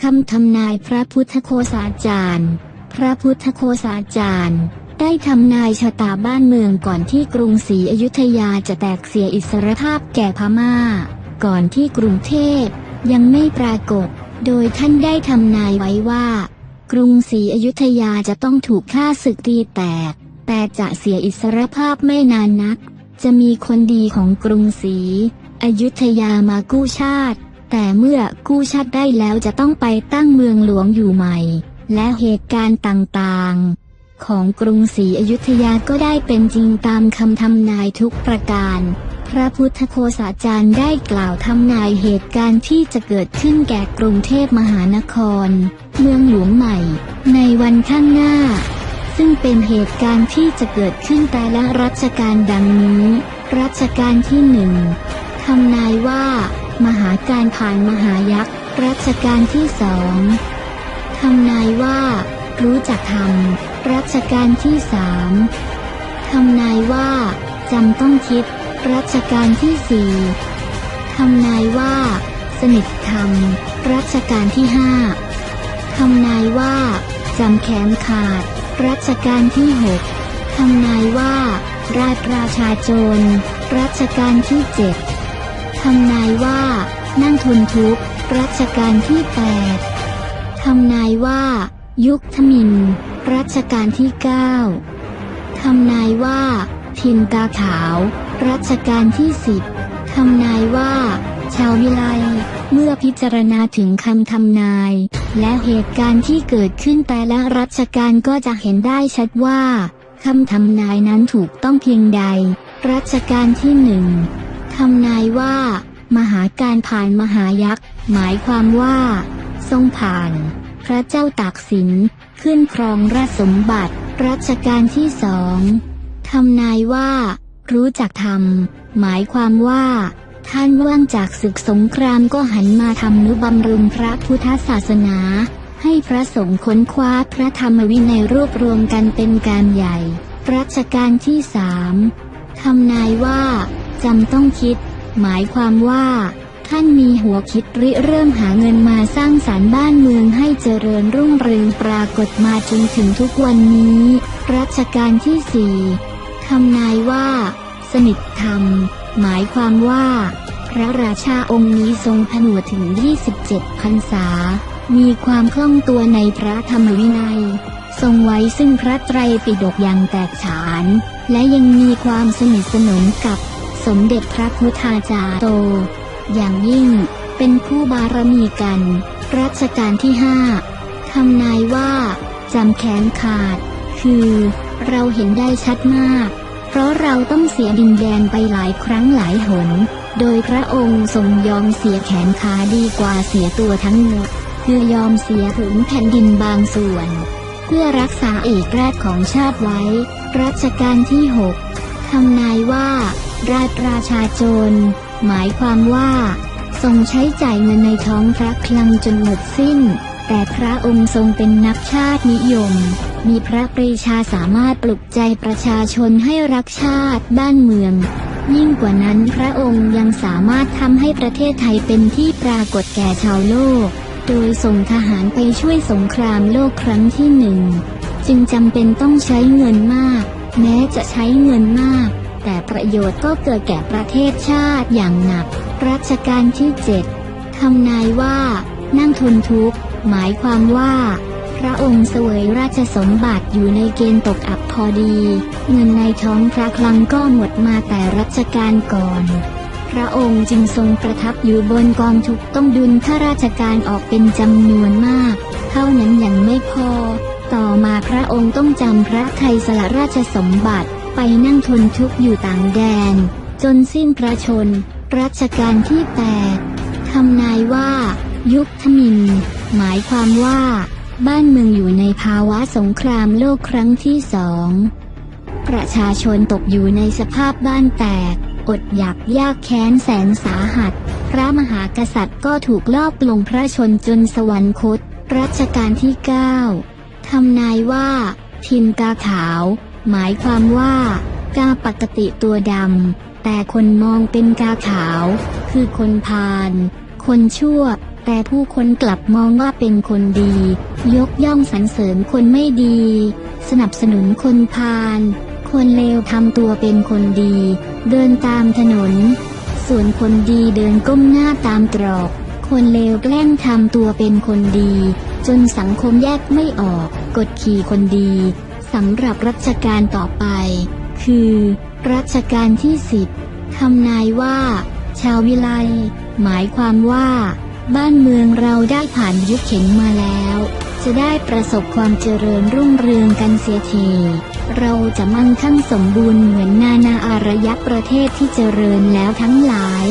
คำทำนายพระพุทธโคสาจารย์ พระพุทธโคสาจารย์ ได้ทำนายชะตาบ้านเมืองก่อนที่กรุงศรีอยุธยาจะแตกเสียอิสรภาพแก่พม่า ก่อนที่กรุงเทพยังไม่ปรากฏ โดยท่านได้ทำนายไว้ว่า กรุงศรีอยุธยาจะต้องถูกฆ่าศึกตีแตก แต่จะเสียอิสรภาพไม่นานนัก จะมีคนดีของกรุงศรีอยุธยามากู้ชาติ แต่เมื่อกู้ชาติได้แล้วจะต้องไปตั้งเมืองหลวงอยู่ใหม่ และเหตุการณ์ต่างๆ ของกรุงศรีอยุธยาก็ได้เป็นจริงตามคำทำนายทุกประการ พระพุทธโคสาจารย์ได้กล่าวทำนายเหตุการณ์ที่จะเกิดขึ้นแก่กรุงเทพมหานคร เมืองหลวงใหม่ ในวันข้างหน้า ซึ่งเป็นเหตุการณ์ที่จะเกิดขึ้นแต่ละรัชกาลดังนี้ รัชกาลที่หนึ่งทำนายว่า มหาการผ่านมหายักษ์รัชกาลที่สองทำนายว่า รู้จักธรรมรัชกาลที่สามทำนายว่าจำต้องคิด รัชกาลที่สี่ทำนายว่า สนิทธรรม รัชกาลที่ห้าทำนายว่าจำแขนขาด รัชกาลที่หกทำนายว่า ราชราชาโจร รัชกาลที่เจ็ด ทำนายว่า นั่งทนทุกข์รัชกาลที่แปดทำนายว่า ยุคทมินรัชกาลที่เก้าทำนายว่า ทินตาขาว รัชกาลที่สิบทำนายว่า ชาววิไลเมื่อพิจารณาถึงคำทำนาย และเหตุการณ์ที่เกิดขึ้นแต่ละรัชกาลก็จะเห็นได้ชัดว่าคำทำนายนั้นถูกต้องเพียงใด รัชกาลที่หนึ่ง ทำนายว่า มหาการผ่านมหายักษ์ หมายความว่า ทรงผ่าน พระเจ้าตากสิน ขึ้นครองราชสมบัติ รัชกาลที่สองทำนายว่า รู้จักธรรมหมายความว่าท่านว่างจากศึกสงครามก็หันมาทำนุบำรุงพระพุทธศาสนา ให้พระสงฆ์ค้นคว้าพระธรรมวินัยรวบรวมกันเป็นการใหญ่ รัชกาลที่สามทำนายว่า จำต้องคิด หมายความว่าท่านมีหัวคิดริเริ่มหาเงินมาสร้างสารรค์บ้านเมืองให้เจริญรุ่งเรืองปรากฏมาจนถึงทุกวันนี้ รัชกาลที่สี่ทำนายว่า สนิทธรรม หมายความว่า พระราชาองค์นี้ทรงผนวดถึง 27พรรษา มีความคล่องตัวในพระธรรมวินัย ทรงไว้ซึ่งพระไตรปิฎกอย่างแตกฉาน และยังมีความสนิทสนมกับ สมเด็จพระพุทธาจารย์โต อย่างยิ่ง เป็นคู่บารมีกัน รัชกาลที่ห้าทำนายว่าจำแขนขาด คือเราเห็นได้ชัดมาก เพราะเราต้องเสียดินแดนไปหลายครั้งหลายหน โดยพระองค์ทรงยอมเสียแขนขาดีกว่าเสียตัวทั้งหมดคือยอมเสียถึงแผ่นดินบางส่วน เพื่อรักษาเอกราชของชาติไว้ รัชกาลที่หกทำนายว่า ราชราชาโจร หมายความว่า ทรงใช้จ่ายเงินในท้องพระคลังจนหมดสิ้น แต่พระองค์ทรงเป็นนักชาตินิยม มีพระปรีชาสามารถปลุกใจประชาชนให้รักชาติบ้านเมือง ยิ่งกว่านั้นพระองค์ยังสามารถทำให้ประเทศไทยเป็นที่ปรากฏแก่ชาวโลก โดยส่งทหารไปช่วยสงครามโลกครั้งที่หนึ่ง จึงจำเป็นต้องใช้เงินมาก แม้จะใช้เงินมาก แต่ประโยชน์ก็เกิดแก่ประเทศชาติอย่างหนัก รัชกาลที่เจ็ดทำนายว่า นั่งทนทุกข์ หมายความว่า พระองค์เสวยราชสมบัติอยู่ในเกณฑ์ตกอับพอดี เงินในท้องพระคลังก็หมดมาแต่รัชกาลก่อน พระองค์จึงทรงประทับอยู่บนกองทุกต้องดุลข้าราชการออกเป็นจำนวนมาก เท่านั้นยังไม่พอ ต่อมาพระองค์ต้องจำพระไทยสละราชสมบัติ ไปนั่งทนทุกข์อยู่ต่างแดน จนสิ้นพระชน รัชกาลที่แปดทำนายว่า ยุคทมิน หมายความว่า บ้านเมืองอยู่ในภาวะสงครามโลกครั้งที่สองประชาชนตกอยู่ในสภาพบ้านแตก อดอยากยากแค้นแสนสาหัส พระมหากษัตริย์ก็ถูกลอบลงพระชนจนสวรรคต รัชกาลที่เก้าทำนายว่า ทินกาขาว หมายความว่า กาปกติตัวดำ แต่คนมองเป็นกาขาว คือคนพาลคนชั่ว แต่ผู้คนกลับมองว่าเป็นคนดี ยกย่องสรรเสริญคนไม่ดี สนับสนุนคนพาลคนเลวทำตัวเป็นคนดี เดินตามถนน ส่วนคนดีเดินก้มหน้าตามตรอก คนเลวแกล้งทำตัวเป็นคนดี จนสังคมแยกไม่ออก กดขี่คนดี สำหรับรัชกาลต่อไป คือรัชกาลที่สิบทำนายว่า ชาววิไลหมายความว่า บ้านเมืองเราได้ผ่านยุคเข็นมาแล้ว จะได้ประสบความเจริญรุ่งเรืองกันเสียทีเราจะมั่งคั่งสมบูรณ์เหมือนนานาอารยประเทศที่เจริญแล้วทั้งหลาย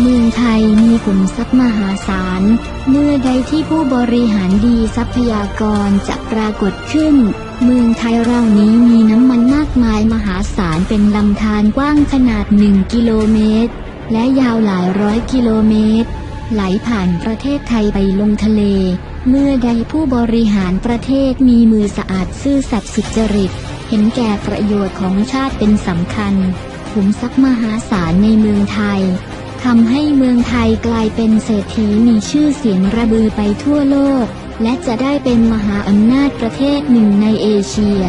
เมืองไทยมีขุมทรัพย์มหาศาล เมื่อใดที่ผู้บริหารดีทรัพยากรจะปรากฏขึ้น เมืองไทยเรานี้มีน้ำมันมากมายมหาศาลเป็นลำธารกว้างขนาดหนึ่งกิโลเมตร และยาวหลายร้อยกิโลเมตร ไหลผ่านประเทศไทยไปลงทะเล เมื่อใดผู้บริหารประเทศมีมือสะอาดซื่อสัตย์สุจริต เห็นแก่ประโยชน์ของชาติเป็นสำคัญขุมทรัพย์มหาศาลในเมืองไทย ทำให้เมืองไทยกลายเป็นเศรษฐีมีชื่อเสียงระบือไปทั่วโลก และจะได้เป็นมหาอำนาจประเทศหนึ่งในเอเชีย